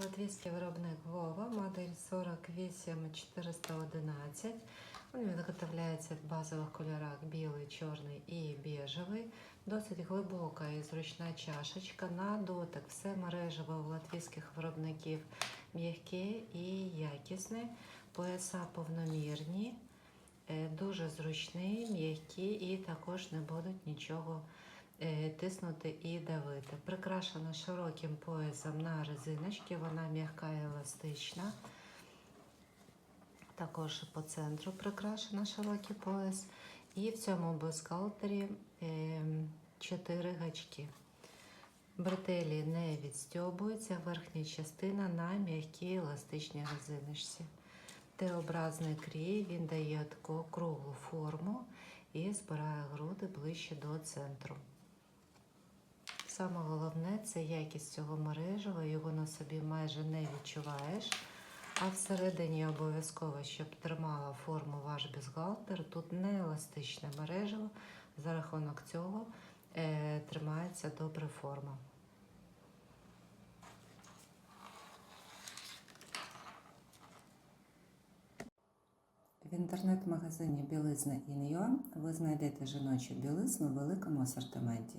Латвійський виробник Вова, модель 48411. Він виготовляється в базових кольорах білий, чорний і біжевий. Досить глибока і зручна чашечка. На дотик все мережево у латвійських виробників м'яке і якісне. Пояса повномірні, е, дуже зручні, м'які і також не будуть нічого е, тиснути і давити. Прикрашена широким поясом на резиночки, вона м'яка і еластична. Також по центру прикрашена широкий пояс. І в цьому бюстгальтері 4 гачки. Бретелі не відстьобуються, верхня частина на м'якій еластичній резиночці. Т-образний крій, він дає таку круглу форму і збирає груди ближче до центру. Саме головне це якість цього мережева, його на собі майже не відчуваєш. А всередині обов'язково, щоб тримала форму ваш бюстгальтер, тут не еластичне мережево, за рахунок цього е, тримається добре форма. В інтернет-магазині Білизна Ін'Юа ви знайдете жіночу білизну в великому асортименті